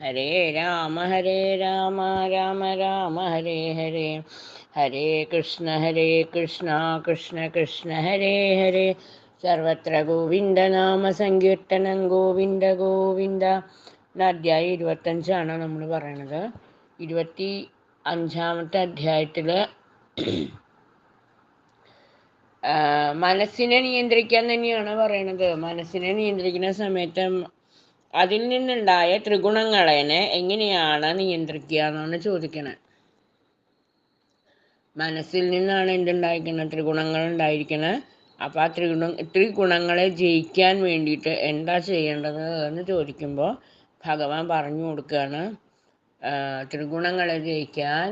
ഹരേ രാമ ഹരേ രാമ രാമ രാമ ഹരേ ഹരേ. ഹരേ കൃഷ്ണ ഹരേ കൃഷ്ണ കൃഷ്ണ കൃഷ്ണ ഹരേ ഹരേ. സർവത്ര ഗോവിന്ദ നാമ സങ്കീർത്തനം ഗോവിന്ദ ഗോവിന്ദ. അധ്യായം ഇരുപത്തഞ്ചാണ് നമ്മൾ പറയണത്. ഇരുപത്തി അഞ്ചാമത്തെ അധ്യായത്തിൽ മനസ്സിനെ നിയന്ത്രിക്കാൻ തന്നെയാണ് പറയണത്. മനസ്സിനെ നിയന്ത്രിക്കുന്ന സമയത്ത് അതിൽ നിന്നുണ്ടായ ത്രിഗുണങ്ങളെ എങ്ങനെയാണ് നിയന്ത്രിക്കുക എന്നാണ് ചോദിക്കണേ. മനസ്സിൽ നിന്നാണ് എന്തുണ്ടായിരിക്കുന്നത് ത്രിഗുണങ്ങൾ ഉണ്ടായിരിക്കുന്നത് അപ്പോൾ ആ ത്രിഗുണ ത്രിഗുണങ്ങളെ ജയിക്കാൻ വേണ്ടിയിട്ട് എന്താ ചെയ്യേണ്ടത് എന്ന് ചോദിക്കുമ്പോൾ ഭഗവാൻ പറഞ്ഞു കൊടുക്കുകയാണ് ത്രിഗുണങ്ങളെ ജയിക്കാൻ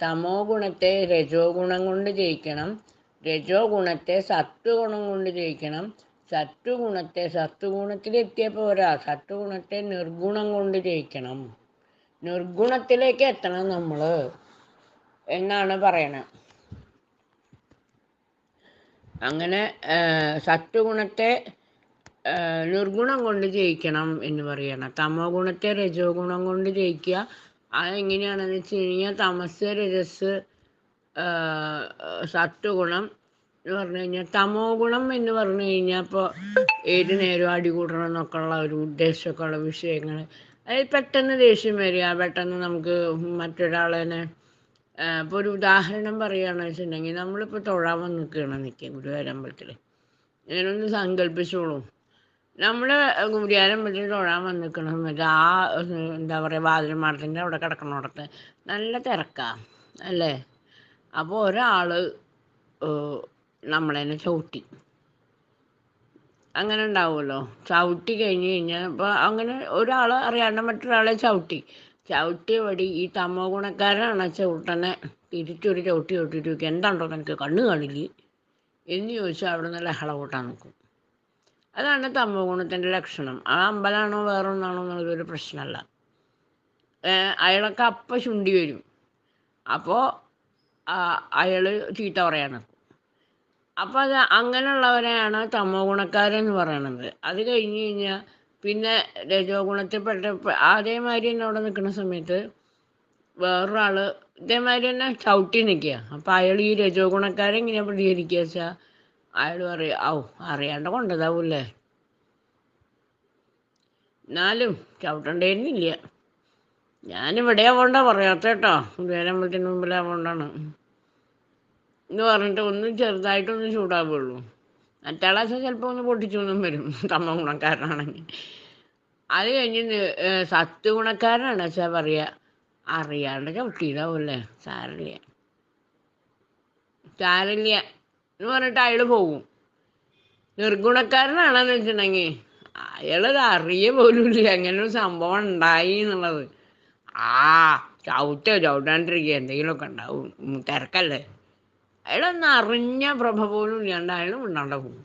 തമോ ഗുണത്തെ രജോ ഗുണം കൊണ്ട് ജയിക്കണം രജോ ഗുണത്തെ സത്വഗുണം കൊണ്ട് ജയിക്കണം സത്വഗുണത്തെ സത്വഗുണത്തിലെത്തിയപ്പോൾ പോരാ സത്വഗുണത്തെ നിർഗുണം കൊണ്ട് ജയിക്കണം. നിർഗുണത്തിലേക്ക് എത്തണം നമ്മൾ എന്നാണ് പറയണത്. അങ്ങനെ സത്വഗുണത്തെ നിർഗുണം കൊണ്ട് ജയിക്കണം എന്ന് പറയണം. തമോ ഗുണത്തെ രജോ ഗുണം കൊണ്ട് ജയിക്കുക. അതെങ്ങനെയാണെന്ന് വെച്ച് കഴിഞ്ഞാൽ തമസ് രജസ് സത്വഗുണം എന്ന് പറഞ്ഞു കഴിഞ്ഞാൽ തമോ ഗുണം എന്ന് പറഞ്ഞു കഴിഞ്ഞാൽ ഇപ്പോൾ ഏത് നേരം അടികൂടണം എന്നൊക്കെ ഉള്ള ഒരു ഉദ്ദേശമൊക്കെ ഉള്ള വിഷയങ്ങൾ അതായത് പെട്ടെന്ന് ദേഷ്യം വരിക പെട്ടെന്ന് നമുക്ക് മറ്റൊരാളെന്നെ ഇപ്പോൾ ഒരു ഉദാഹരണം പറയുകയാണെന്ന് വെച്ചിട്ടുണ്ടെങ്കിൽ നമ്മളിപ്പോൾ തൊഴാൻ വന്ന് നിൽക്കുകയാണ് നിൽക്കുക ഗുരുവാരമ്പലത്തിൽ ഇങ്ങനൊന്ന് സങ്കല്പിച്ചോളൂ. നമ്മൾ ഗുരുവാരമ്പലത്തിൽ തൊഴാൻ വന്ന് നിൽക്കണ സമയത്ത് ആ എന്താ പറയുക വാതിൽമാടത്തിന്റെ അവിടെ കിടക്കണോടത്ത് നല്ല തിരക്കാണ് അല്ലേ? അപ്പോൾ ഒരാൾ നമ്മളതിനെ ചവിട്ടി. അങ്ങനെ ഉണ്ടാവുമല്ലോ. ചവിട്ടി കഴിഞ്ഞ് കഴിഞ്ഞാൽ ഇപ്പോൾ അങ്ങനെ ഒരാൾ അറിയാണ്ട് മറ്റൊരാളെ ചവിട്ടി. ചവിട്ടിയ വടി ഈ തമോ ഗുണക്കാരനാണ് ചവിട്ടനെ തിരിച്ചൊരു ചവിട്ടി ചവിട്ടിട്ട് നോക്കി എന്താണ്ടോ നിനക്ക് കണ്ണ് കാണില്ലേ എന്ന് ചോദിച്ചാൽ അവിടെ നിന്ന് ലഹള കൂട്ടാൻ നിൽക്കും അതാണ് തമോ ഗുണത്തിന്റെ ലക്ഷണം. ആ അമ്പലമാണോ വേറൊന്നാണോ എന്നുള്ളതൊരു പ്രശ്നമല്ല. അയാളൊക്കെ അപ്പം ചുണ്ടി വരും. അപ്പോൾ അയാൾ ചീത്ത പറയാൻ നിൽക്കും അപ്പോൾ അത് അങ്ങനെയുള്ളവരെയാണ് തമോ ഗുണക്കാരെന്ന് പറയണത്. അത് കഴിഞ്ഞ് കഴിഞ്ഞാൽ പിന്നെ രജോ ഗുണത്തിൽപ്പെട്ട അതേമാതിരി തന്നെ അവിടെ നിൽക്കുന്ന സമയത്ത് വേറൊരാൾ ഇതേമാതിരി തന്നെ ചവിട്ടി നിൽക്കുക. അപ്പോൾ അയാൾ ഈ രജോ ഗുണക്കാരെ എങ്ങനെയാണ് പ്രതികരിക്കുക വെച്ചാൽ അയാൾ പറയും ഔ അറിയാണ്ട് കൊണ്ടതാവൂല്ലേ? എന്നാലും ചവിട്ടണ്ടേന്നില്ല ഞാനിവിടെ ആവണ്ട പറയാത്ത കേട്ടോ. വേരമ്പലത്തിന് മുമ്പിലാവണ്ടാണ്. എന്ന് പറഞ്ഞിട്ട് ഒന്ന് ചെറുതായിട്ടൊന്ന് ചൂടാവുള്ളൂ മറ്റാളാച്ച ചിലപ്പോൾ ഒന്ന് പൊട്ടിച്ചൊന്നും വരും. തമ്മ ഗുണക്കാരനാണെങ്കിൽ. അത് കഴിഞ്ഞ് സത്ത് ഗുണക്കാരനാണ് വെച്ചാൽ പറയുക അറിയാണ്ട് ചവിട്ടിയതാവൂല്ലേ സാരില്ല സാരില്ല എന്ന് പറഞ്ഞിട്ട് അയാൾ പോകും നിർഗുണക്കാരനാണെന്ന് വെച്ചിട്ടുണ്ടെങ്കിൽ അയാളത് അറിയ പോലും ഇല്ല. അങ്ങനെ ഒരു സംഭവം ഉണ്ടായി എന്നുള്ളത്. ആ ചവിട്ടോ ചവിട്ടാണ്ടിരിക്കുക. എന്തെങ്കിലുമൊക്കെ ഉണ്ടാവും. തിരക്കല്ലേ? അയാളൊന്നും അറിഞ്ഞ പ്രഭ പോലും ഇല്ലാണ്ട് അയാൾ ഉണ്ടാണ്ട പോകും.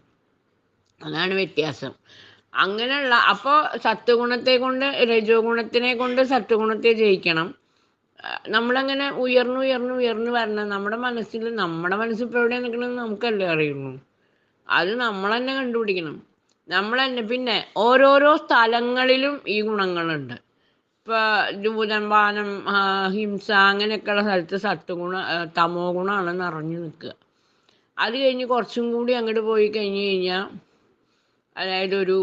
അതാണ് വ്യത്യാസം. അങ്ങനെയുള്ള അപ്പോൾ സത്വഗുണത്തെ കൊണ്ട് രജോ ഗുണത്തിനെ കൊണ്ട് സത്വഗുണത്തെ ജയിക്കണം. നമ്മളങ്ങനെ ഉയർന്നു ഉയർന്നു ഉയർന്നു വരണം. നമ്മുടെ മനസ്സിൽ നമ്മുടെ മനസ്സിപ്പോൾ എവിടെ നിൽക്കണമെന്ന് നമുക്കല്ലേ അറിയുള്ളൂ. അത് നമ്മൾ തന്നെ കണ്ടുപിടിക്കണം. നമ്മൾ തന്നെ പിന്നെ ഓരോരോ സ്ഥലങ്ങളിലും ഈ ഗുണങ്ങളുണ്ട്. ഇപ്പോൾ ജൂതമ്പാനം ഹിംസ അങ്ങനെയൊക്കെയുള്ള സ്ഥലത്ത് സത്വഗുണ തമോ ഗുണമാണ് നിറഞ്ഞു നിൽക്കുക. അത് കഴിഞ്ഞ് കുറച്ചും കൂടി അങ്ങോട്ട് പോയി കഴിഞ്ഞ് കഴിഞ്ഞാൽ അതായത് ഒരു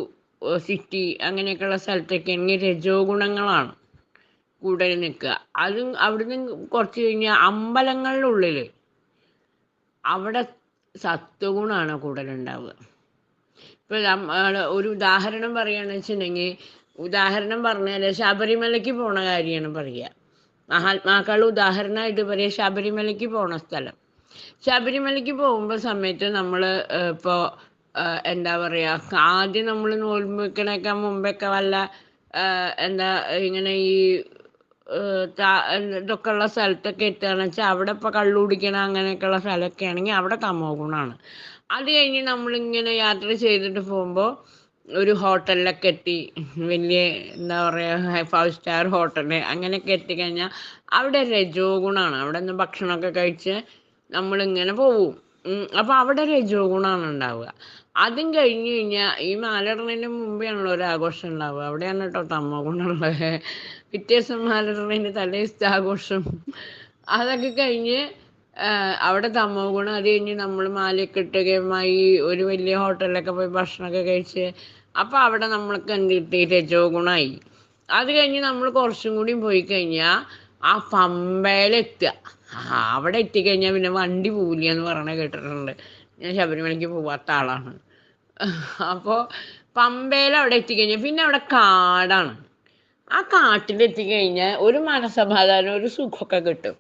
സിറ്റി അങ്ങനെയൊക്കെയുള്ള സ്ഥലത്തൊക്കെ ആണെങ്കിൽ രജോ ഗുണങ്ങളാണ് കൂടുതൽ നിൽക്കുക. അതും അവിടുന്ന് കുറച്ച് കഴിഞ്ഞാൽ അമ്പലങ്ങളുടെ ഉള്ളിൽ അവിടെ സത്വഗുണമാണ് കൂടുതലുണ്ടാവുക ഇപ്പം ഒരു ഉദാഹരണം പറയുകയാണെന്ന് വെച്ചിട്ടുണ്ടെങ്കിൽ ഉദാഹരണം പറഞ്ഞാൽ ശബരിമലയ്ക്ക് പോണ കാര്യമാണ് പറയുക മഹാത്മാക്കൾ ഉദാഹരണമായിട്ട് പറയുക ശബരിമലയ്ക്ക് പോണ സ്ഥലം. ശബരിമലയ്ക്ക് പോകുമ്പോൾ സമയത്ത് നമ്മൾ ഇപ്പോൾ എന്താ പറയുക ആദ്യം നമ്മൾ നോൽമ്പ് വെക്കണേക്കാൾ മുമ്പൊക്കെ വല്ല എന്താ ഇങ്ങനെ ഈ ഇതൊക്കെ ഉള്ള സ്ഥലത്തൊക്കെ എത്തുകയാണെന്ന് വെച്ചാൽ അവിടെ ഇപ്പോൾ കള്ളു കുടിക്കണ അങ്ങനെയൊക്കെയുള്ള സ്ഥലമൊക്കെ ആണെങ്കിൽ അവിടെ തമോ ഗുണമാണ് അത് കഴിഞ്ഞ് നമ്മളിങ്ങനെ യാത്ര ചെയ്തിട്ട് പോകുമ്പോൾ ഒരു ഹോട്ടലിലൊക്കെ എത്തി വലിയ എന്താ പറയുക ഫൈവ് സ്റ്റാർ ഹോട്ടൽ അങ്ങനെയൊക്കെ എത്തിക്കഴിഞ്ഞാൽ അവിടെ രജോ ഗുണമാണ് അവിടെ നിന്ന് ഭക്ഷണമൊക്കെ കഴിച്ച് നമ്മളിങ്ങനെ പോവും. അപ്പോൾ അവിടെ രജോ ഗുണമാണ് ഉണ്ടാവുക. അതും കഴിഞ്ഞ് കഴിഞ്ഞാൽ ഈ മാലിടണതിന് മുമ്പെയാണല്ലോ ഒരു ആഘോഷം ഉണ്ടാവുക. അവിടെയാണ് കേട്ടോ തമോ ഗുണമുള്ളത് പിറ്റേ ദിവസം മാലിടണതിന് തലേ ദിവസത്തെ ആഘോഷം. അതൊക്കെ കഴിഞ്ഞ് അവിടെ തമോ ഗുണം അത് കഴിഞ്ഞ് നമ്മൾ മാലയൊക്കെ ഇട്ട് ഒരു വലിയ ഹോട്ടലിലൊക്കെ പോയി ഭക്ഷണമൊക്കെ കഴിച്ച് അപ്പോൾ അവിടെ നമ്മൾക്ക് എന്ത് കിട്ടി രജോ ഗുണമായി അത് കഴിഞ്ഞ് നമ്മൾ കുറച്ചും കൂടി പോയി കഴിഞ്ഞാൽ ആ പമ്പയിലെത്തുക. അവിടെ എത്തിക്കഴിഞ്ഞാൽ പിന്നെ വണ്ടി പോവില്ല എന്ന് പറയണ കേട്ടിട്ടുണ്ട്. ഞാൻ ശബരിമലയ്ക്ക് പോവാത്ത ആളാണ്. അപ്പോൾ പമ്പയിൽ അവിടെ എത്തിക്കഴിഞ്ഞാൽ പിന്നെ അവിടെ കാടാണ്. ആ കാട്ടിലെത്തിക്കഴിഞ്ഞാൽ ഒരു മനസമാധാനം ഒരു സുഖമൊക്കെ കിട്ടും.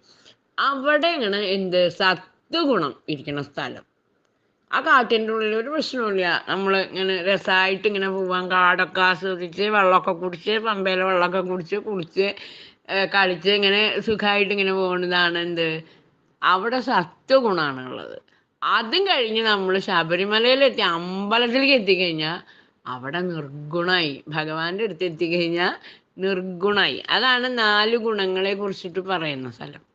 അവിടെയാണ് എന്ത് സത്വഗുണം ഇരിക്കുന്ന സ്ഥലം. ആ കാട്ടിന്റെ ഉള്ളിൽ ഒരു പ്രശ്നമില്ല നമ്മൾ ഇങ്ങനെ രസമായിട്ട് ഇങ്ങനെ പോവാൻ കാടൊക്കെ ആസ്വദിച്ച് വെള്ളമൊക്കെ കുടിച്ച് പമ്പയിലെ വെള്ളമൊക്കെ കുടിച്ച് കുളിച്ച് കളിച്ച് ഇങ്ങനെ സുഖമായിട്ട് ഇങ്ങനെ പോകുന്നതാണ് എന്ത്? അവിടെ സത്വഗുണമാണ് ഉള്ളത്. അതും കഴിഞ്ഞ് നമ്മൾ ശബരിമലയിലെത്തി അമ്പലത്തിലേക്ക് എത്തിക്കഴിഞ്ഞാൽ അവിടെ നിർഗുണമായി ഭഗവാന്റെ അടുത്ത് എത്തിക്കഴിഞ്ഞാൽ നിർഗുണായി. അതാണ് നാല് ഗുണങ്ങളെ കുറിച്ചിട്ട് പറയുന്ന സ്ഥലം.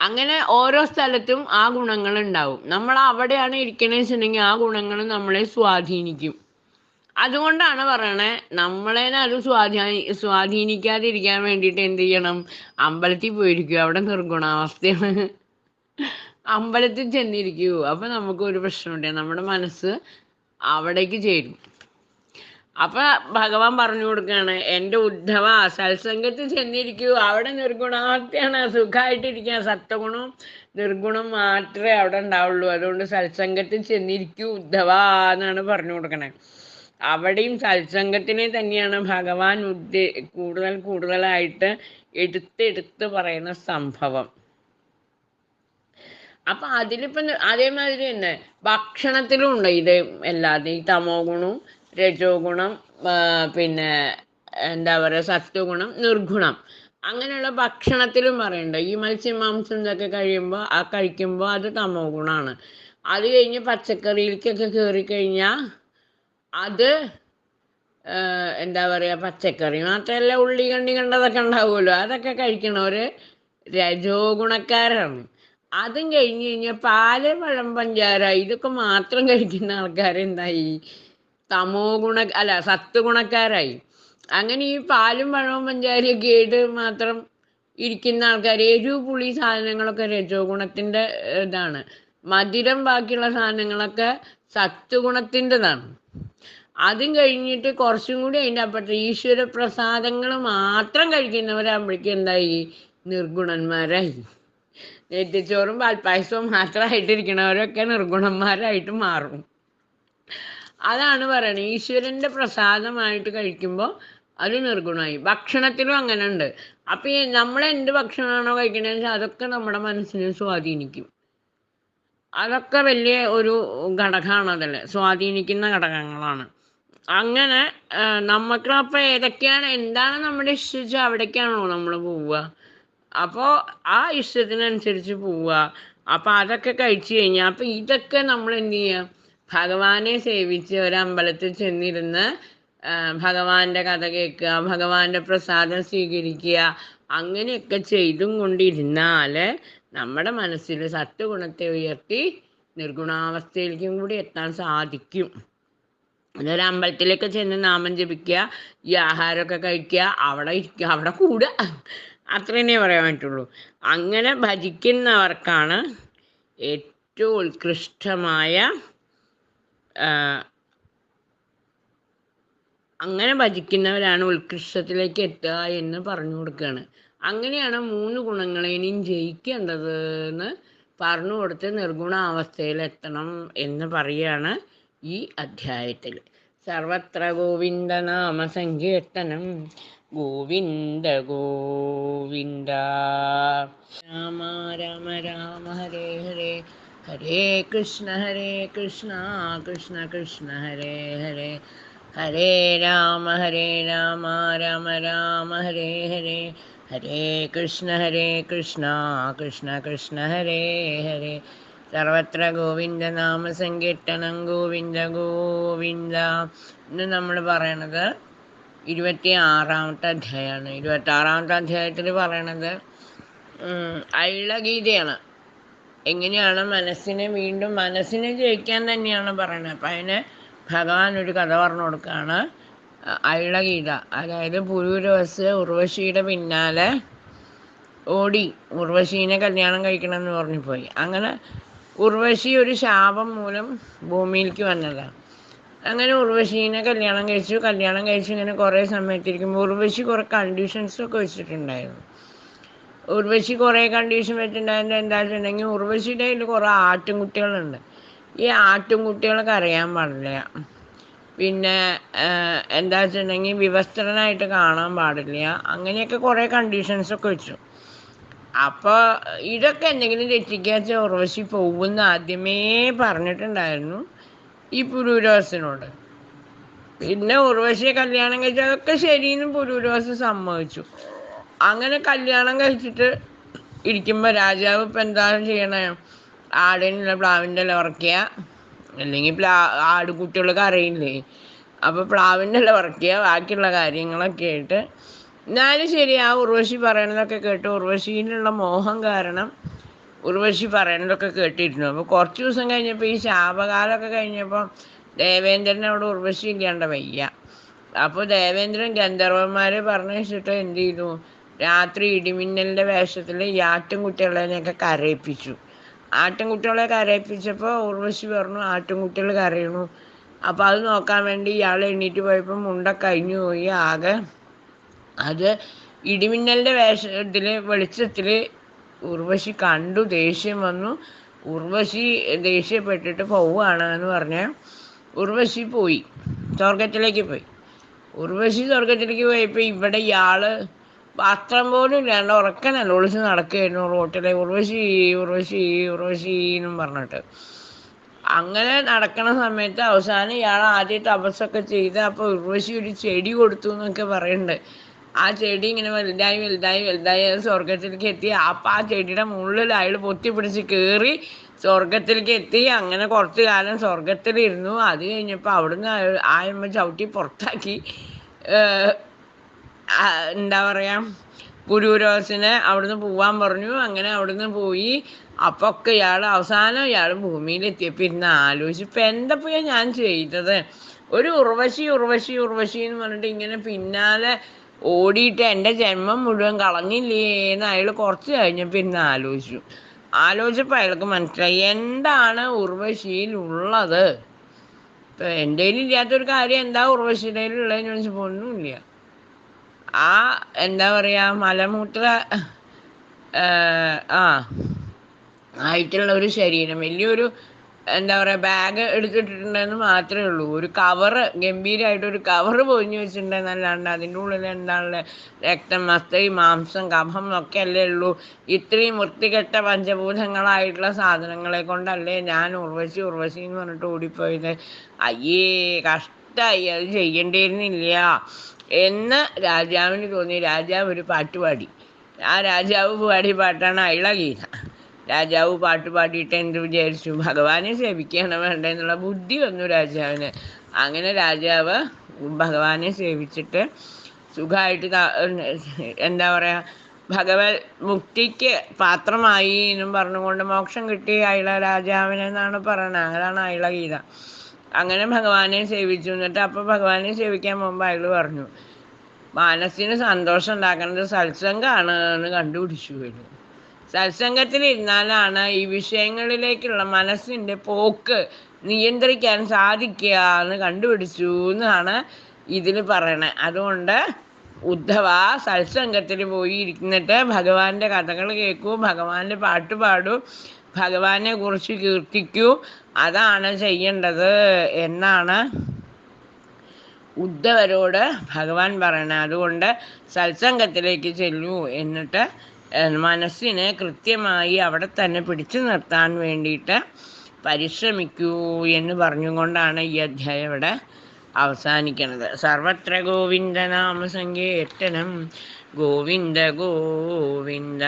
അങ്ങനെ ഓരോ സ്ഥലത്തും ആ ഗുണങ്ങൾ ഉണ്ടാവും നമ്മൾ അവിടെയാണ് ഇരിക്കണേ വെച്ചിട്ടുണ്ടെങ്കിൽ ആ ഗുണങ്ങൾ നമ്മളെ സ്വാധീനിക്കും. അതുകൊണ്ടാണ് പറയണേ നമ്മളെ അത് സ്വാധീനി സ്വാധീനിക്കാതിരിക്കാൻ വേണ്ടിയിട്ട് എന്ത് ചെയ്യണം? അമ്പലത്തിൽ പോയിരിക്കും. അവിടെ നിർഗുണാവസ്ഥയാണ്. അമ്പലത്തിൽ ചെന്നിരിക്കൂ. അപ്പൊ നമുക്ക് ഒരു പ്രശ്നമുണ്ട്. നമ്മുടെ മനസ്സ് അവിടേക്ക് ചേരും. അപ്പൊ ഭഗവാൻ പറഞ്ഞു കൊടുക്കുകയാണ് എന്റെ ഉദ്ധവ സത്സംഗത്തിൽ ചെന്നിരിക്കൂ. അവിടെ നിർഗുണാവസ്ഥയാണ് സുഖമായിട്ടിരിക്കുക സത്വഗുണം നിർഗുണം മാത്രമേ അവിടെ ഉണ്ടാവുള്ളൂ. അതുകൊണ്ട് സത്സംഗത്തിൽ ചെന്നിരിക്കൂ ഉദ്ധവ എന്നാണ് പറഞ്ഞു കൊടുക്കണേ. അവിടെയും സത്സംഗത്തിനെ തന്നെയാണ് ഭഗവാൻ ഉദ്ദേ കൂടുതൽ കൂടുതലായിട്ട് എടുത്തെടുത്ത് പറയുന്ന സംഭവം. അപ്പൊ അതിലിപ്പം അതേമാതിരി തന്നെ ഭക്ഷണത്തിലും ഉണ്ട് ഇത് എല്ലാതും ഈ തമോ ഗുണവും രജോ ഗുണം പിന്നെ എന്താ പറയുക സത്വഗുണം നിർഗുണം. അങ്ങനെയുള്ള ഭക്ഷണത്തിലും പറയുന്നുണ്ട്. ഈ മത്സ്യം മാംസം ഇതൊക്കെ കഴിയുമ്പോൾ ആ കഴിക്കുമ്പോൾ അത് തമോ ഗുണമാണ് അത് കഴിഞ്ഞ് പച്ചക്കറിയിലേക്കൊക്കെ കയറി കഴിഞ്ഞാൽ അത് എന്താ പറയുക പച്ചക്കറി മാത്രമല്ല ഉള്ളി കണ്ണി കണ്ടതൊക്കെ ഉണ്ടാവുമല്ലോ. അതൊക്കെ കഴിക്കണവര് രജോ ഗുണക്കാരാണ് അതും കഴിഞ്ഞ് കഴിഞ്ഞാൽ പാൽ പഴം പഞ്ചാര ഇതൊക്കെ മാത്രം കഴിക്കുന്ന ആൾക്കാരെന്തായി? തമോ ഗുണ അല്ല സത്വഗുണക്കാരായി അങ്ങനെ ഈ പാലും പഴവും പഞ്ചാരിയൊക്കെ ആയിട്ട് മാത്രം ഇരിക്കുന്ന ആൾക്കാർ എരിവ് പുളി സാധനങ്ങളൊക്കെ രജോ ഗുണത്തിന്റെ ഇതാണ്. മധുരം ബാക്കിയുള്ള സാധനങ്ങളൊക്കെ സത്വഗുണത്തിന്റെതാണ് അതും കഴിഞ്ഞിട്ട് കുറച്ചും കൂടി അതിന്റെ അപ്പുറത്ത് ഈശ്വര പ്രസാദങ്ങൾ മാത്രം കഴിക്കുന്നവരാകുമ്പോഴേക്കും എന്തായി? നിർഗുണന്മാരായി. നെറ്റിച്ചോറും പാൽപ്പായസവും മാത്രമായിട്ടിരിക്കണവരൊക്കെ നിർഗുണന്മാരായിട്ട് മാറും. അതാണ് പറയണത് ഈശ്വരന്റെ പ്രസാദമായിട്ട് കഴിക്കുമ്പോൾ അത് നിർഗുണമായി. ഭക്ഷണത്തിലും അങ്ങനെ ഉണ്ട് അപ്പൊ ഈ നമ്മൾ എന്ത് ഭക്ഷണമാണോ കഴിക്കണതെന്ന് വെച്ചാൽ അതൊക്കെ നമ്മുടെ മനസ്സിനെ സ്വാധീനിക്കും. അതൊക്കെ വലിയ ഒരു ഘടകമാണ് അതല്ലേ സ്വാധീനിക്കുന്ന ഘടകങ്ങളാണ്. അങ്ങനെ നമുക്ക് അപ്പൊ ഏതൊക്കെയാണ് എന്താണ് നമ്മുടെ ഇഷ്ടിച്ച് അവിടേക്കാണോ നമ്മൾ പോവുക. അപ്പോൾ ആ ഇഷ്ടത്തിനനുസരിച്ച് പോവുക. അപ്പോൾ അതൊക്കെ കഴിച്ചു കഴിഞ്ഞാൽ അപ്പോൾ ഇതൊക്കെ നമ്മൾ എന്ത് ചെയ്യുക ഭഗവാനെ സേവിച്ച് ഒരമ്പലത്തിൽ ചെന്നിരുന്ന് ഭഗവാന്റെ കഥ കേൾക്കുക ഭഗവാന്റെ പ്രസാദം സ്വീകരിക്കുക അങ്ങനെയൊക്കെ ചെയ്തും കൊണ്ടിരുന്നാൽ നമ്മുടെ മനസ്സിൽ സത്വഗുണത്തെ ഉയർത്തി നിർഗുണാവസ്ഥയിലേക്കും കൂടി എത്താൻ സാധിക്കും. അതൊരു അമ്പലത്തിലൊക്കെ ചെന്ന് നാമം ജപിക്കുക ഈ ആഹാരമൊക്കെ കഴിക്കുക അവിടെ ഇരിക്കുക അവിടെ കൂടുക. അത്രേ പറയാൻ പറ്റുള്ളൂ. അങ്ങനെ ഭജിക്കുന്നവർക്കാണ് ഏറ്റവും ഉത്കൃഷ്ടമായ അങ്ങനെ ഭജിക്കുന്നവരാണ് ഉത്കൃഷ്ടത്തിലേക്ക് എത്തുക എന്ന് പറഞ്ഞു കൊടുക്കുകയാണ് അങ്ങനെയാണ് മൂന്ന് ഗുണങ്ങളെയും ജയിക്കേണ്ടത് എന്ന് പറഞ്ഞു കൊടുത്ത് നിർഗുണ അവസ്ഥയിൽ എത്തണം എന്ന് പറയുകയാണ് ഈ അധ്യായത്തിൽ. സർവത്ര ഗോവിന്ദ നാമ സങ്കീർത്തനം. ഗോവിന്ദ ഗോവിന്ദ. രാമ രാമ രാമ ഹരേ ഹരേ. ഹരേ കൃഷ്ണ ഹരേ കൃഷ്ണ കൃഷ്ണ കൃഷ്ണ ഹരേ ഹരേ. ഹരേ രാമ ഹരേ രാമ രാമ രാമ ഹരേ ഹരേ. ഹരേ കൃഷ്ണ ഹരേ കൃഷ്ണ കൃഷ്ണ കൃഷ്ണ ഹരേ ഹരേ. സർവത്ര ഗോവിന്ദ നാമ സങ്കീർത്തനം ഗോവിന്ദ ഗോവിന്ദ. ഇന്ന് നമ്മൾ പറയണത് ഇരുപത്തി ആറാമത്തെ അധ്യായമാണ്. ഇരുപത്തി ആറാമത്തെ അധ്യായത്തിൽ പറയണത് ഉം, അയിളഗീതയാണ്. എങ്ങനെയാണ് മനസ്സിനെ വീണ്ടും മനസ്സിനെ ജയിക്കാൻ തന്നെയാണ് പറയുന്നത് അപ്പം അതിന് ഭഗവാൻ ഒരു കഥ പറഞ്ഞു കൊടുക്കുകയാണ് അയളഗീത. അതായത് പുരൂരവസ് ഉർവശിയുടെ പിന്നാലെ ഓടി ഉർവശീനെ കല്യാണം കഴിക്കണം എന്ന് പറഞ്ഞു പോയി. അങ്ങനെ ഉർവശി ഒരു ശാപം മൂലം ഭൂമിയിലേക്ക് വന്നതാണ് അങ്ങനെ ഉർവശീനെ കല്യാണം കഴിച്ചു. കല്യാണം കഴിച്ചു ഇങ്ങനെ കുറേ സമയത്തിരിക്കുമ്പോൾ ഉർവശി കുറേ കണ്ടീഷൻസൊക്കെ വെച്ചിട്ടുണ്ടായിരുന്നു. ഉർവശി കുറേ കണ്ടീഷൻ വെച്ചിട്ടുണ്ടായിരുന്നു. എന്താ വെച്ചിട്ടുണ്ടെങ്കിൽ ഉർവശിയുടെ കയ്യിൽ കുറേ ആട്ടുംകുട്ടികളുണ്ട്. ഈ ആട്ടുംകുട്ടികളൊക്കെ അറിയാൻ പാടില്ല. പിന്നെ എന്താ വെച്ചിട്ടുണ്ടെങ്കിൽ വിവസ്ത്രനായിട്ട് കാണാൻ പാടില്ല. അങ്ങനെയൊക്കെ കുറേ കണ്ടീഷൻസൊക്കെ വെച്ചു. അപ്പോൾ ഇതൊക്കെ എന്തെങ്കിലും തെറ്റിക്കാച്ച ഉർവശി പോകുമെന്ന് ആദ്യമേ പറഞ്ഞിട്ടുണ്ടായിരുന്നു ഈ പുരൂരോസിനോട്. പിന്നെ ഉർവശിയെ കല്യാണം കഴിച്ചു അതൊക്കെ ശരിയെന്ന് സമ്മതിച്ചു. അങ്ങനെ കല്യാണം കഴിച്ചിട്ട് ഇരിക്കുമ്പോൾ രാജാവ് ഇപ്പം എന്താണ് ചെയ്യണേ? ആടിനുള്ള പ്ലാവിന്റെ ഇല ഉറക്കുക അല്ലെങ്കിൽ പ്ലാ ആടുകുട്ടികളൊക്കെ അറിയില്ലേ അപ്പോൾ പ്ലാവിന്റെ ഇല ഉറക്കുക ബാക്കിയുള്ള കാര്യങ്ങളൊക്കെ ആയിട്ട്. എന്നാലും ശരി ആ ഉർവശി പറയണതൊക്കെ കേട്ട് ഉർവശിയിലുള്ള മോഹം കാരണം ഉർവശി പറയണതൊക്കെ കേട്ടിരുന്നു. അപ്പോൾ കുറച്ച് ദിവസം കഴിഞ്ഞപ്പോൾ ഈ ശാപകാലമൊക്കെ കഴിഞ്ഞപ്പോൾ ദേവേന്ദ്രൻ അവിടെ ഉർവശി ഇല്ലാണ്ട് വയ്യ. അപ്പോൾ ദേവേന്ദ്രൻ ഗന്ധർവന്മാരെ പറഞ്ഞിട്ട് എന്ത് ചെയ്തു? രാത്രി ഇടിമിന്നലിന്റെ വേഷത്തിൽ ഈ ആട്ടിൻകുട്ടികളെയൊക്കെ കരയിപ്പിച്ചു. ആട്ടിൻകുട്ടികളെ കരയിപ്പിച്ചപ്പോൾ ഉർവശി പറഞ്ഞു ആട്ടിൻകുട്ടികൾ കരയണു. അപ്പോൾ അത് നോക്കാൻ വേണ്ടി ഇയാൾ എണ്ണീറ്റ് പോയപ്പോൾ മുണ്ട കഴിഞ്ഞു പോയി ആകെ. അത് ഇടിമിന്നലിന്റെ വേഷത്തിൽ വെളിച്ചത്തിൽ ഉർവശി കണ്ടു ദേഷ്യം വന്നു. ഉർവശി ദേഷ്യപ്പെട്ടിട്ട് പോവുകയാണ് എന്ന് പറഞ്ഞ് ഉർവശി പോയി സ്വർഗത്തിലേക്ക് പോയി. ഉർവശി സ്വർഗത്തിലേക്ക് പോയപ്പോൾ ഇവിടെ ഇയാൾ വസ്ത്രം പോലും ഇല്ലാണ്ട് ഉറക്കനല്ല ഒളിച്ച് നടക്കുകയായിരുന്നു. റോട്ടിലെ ഉർവശി ഉർവശി ഉർവശി എന്നും പറഞ്ഞിട്ട്. അങ്ങനെ നടക്കണ സമയത്ത് അവസാനം ഇയാൾ ആദ്യം തപസ്സൊക്കെ ചെയ്ത് അപ്പോൾ ഉർവശി ഒരു ചെടി കൊടുത്തു എന്നൊക്കെ പറയുന്നുണ്ട് ആ ചെടി ഇങ്ങനെ വലുതായി വലുതായി വലുതായി സ്വർഗത്തിലേക്ക് എത്തി. അപ്പം ആ ചെടിയുടെ മുകളിൽ അയാൾ പൊത്തി പിടിച്ച് കയറി സ്വർഗത്തിലേക്ക് എത്തി. അങ്ങനെ കുറച്ച് കാലം സ്വർഗത്തിലിരുന്നു അത് കഴിഞ്ഞപ്പോൾ അവിടുന്ന് ആയമ്മ ചവിട്ടി പുറത്താക്കി. എന്താ പറയാ പുരൂരോസിനെ അവിടുന്ന് പോവാൻ പറഞ്ഞു. അങ്ങനെ അവിടുന്ന് പോയി. അപ്പൊ ഒക്കെ ഇയാൾ അവസാനം ഇയാൾ ഭൂമിയിലെത്തിയപ്പോൾ ഇരുന്ന് ആലോചിച്ചു. ഇപ്പൊ എന്തപ്പോയാ ഞാൻ ചെയ്തത്? ഒരു ഉർവശി ഉർവശി ഉർവശി എന്ന് പറഞ്ഞിട്ട് ഇങ്ങനെ പിന്നാലെ ഓടിയിട്ട് എന്റെ ജന്മം മുഴുവൻ കളഞ്ഞില്ലേ എന്ന് അയാൾ കുറച്ച് കഴിഞ്ഞപ്പോൾ ഇരുന്ന് ആലോചിച്ചു. ആലോചിച്ചപ്പോൾ അയാൾക്ക് മനസ്സിലായി എന്താണ് ഉർവശിയിൽ ഉള്ളത് ഇപ്പം എന്റെ ഇല്ലാത്തൊരു കാര്യം എന്താ ഉർവശിയുടെ ഉള്ളതെന്ന് ചോദിച്ചപ്പോൾ ഒന്നുമില്ല. ആ എന്താ പറയാ മലമൂത്ര ആ ആയിട്ടുള്ള ഒരു ശരീരം. വലിയൊരു എന്താ പറയാ ബാഗ് എടുത്തിട്ടുണ്ടെന്ന് മാത്രമേ ഉള്ളൂ. ഒരു കവറ് ഗംഭീരമായിട്ട് ഒരു കവറ് പൊതിഞ്ഞു വെച്ചിട്ടുണ്ടെന്നല്ലാണ്ട് അതിന്റെ ഉള്ളിൽ എന്താണ് രക്തം അസ്ഥയും മാംസം കഫം ഒക്കെ അല്ലേ ഉള്ളൂ. ഇത്രയും വൃത്തികെട്ട പഞ്ചഭൂതങ്ങളായിട്ടുള്ള സാധനങ്ങളെ കൊണ്ടല്ലേ ഞാൻ ഉർവശി ഉർവശി എന്ന് പറഞ്ഞിട്ട് ഓടിപ്പോയത്. അയ്യേ കഷ്ടായി. അത് ചെയ്യേണ്ടിയിരുന്നില്ല. എന്ന് രാജാവിന് തോന്നി രാജാവ് ഒരു പാട്ടുപാടി ആ രാജാവ് പാടിയ പാട്ടാണ് അയിളഗീത. രാജാവ് പാട്ട് പാടിയിട്ട് എന്ത് വിചാരിച്ചു? ഭഗവാനെ സേവിക്കുകയാണ് വേണ്ടതെന്നുള്ള ബുദ്ധി വന്നു രാജാവിന്. അങ്ങനെ രാജാവ് ഭഗവാനെ സേവിച്ചിട്ട് സുഖമായിട്ട് എന്താ പറയുക ഭഗവത് മുക്തിക്ക് പാത്രമായി എന്നും പറഞ്ഞുകൊണ്ട് മോക്ഷം കിട്ടി അയള രാജാവിനെന്നാണ് പറയണത് അതാണ് അയള ഗീത അങ്ങനെ ഭഗവാനെ സേവിച്ചു. എന്നിട്ട് അപ്പോൾ ഭഗവാനെ സേവിക്കാൻ മുമ്പ് അയാൾ പറഞ്ഞു മനസ്സിന് സന്തോഷം ഉണ്ടാക്കുന്നത് സത്സംഗമാണ് എന്ന് കണ്ടുപിടിച്ചു വരും സത്സംഗത്തിൽ ഇരുന്നാലാണ് ഈ വിഷയങ്ങളിലേക്കുള്ള മനസ്സിന്റെ പോക്ക് നിയന്ത്രിക്കാൻ സാധിക്കുക എന്ന് കണ്ടുപിടിച്ചു എന്നാണ് ഇതിൽ പറയണേ. അതുകൊണ്ട് ഉദ്ധവ സത്സംഗത്തിൽ പോയി ഇരുന്നിട്ട് ഭഗവാന്റെ കഥകൾ കേൾക്കൂ ഭഗവാന്റെ പാട്ട് പാടൂ. ഭഗവാനെ കുറിച്ച് കീർത്തിക്കൂ. അതാണ് ചെയ്യേണ്ടത് എന്നാണ് ഉദ്ധവരോട് ഭഗവാൻ പറയണത്. അതുകൊണ്ട് സത്സംഗത്തിലേക്ക് ചെല്ലൂ എന്നിട്ട് മനസ്സിനെ കൃത്യമായി അവിടെ തന്നെ പിടിച്ചു നിർത്താൻ വേണ്ടിയിട്ട് പരിശ്രമിക്കൂ എന്ന് പറഞ്ഞുകൊണ്ടാണ് ഈ അധ്യായം ഇവിടെ അവസാനിക്കുന്നത് സർവത്ര ഗോവിന്ദ സങ്കീർത്തനം. ഗോവിന്ദ ഗോവിന്ദ.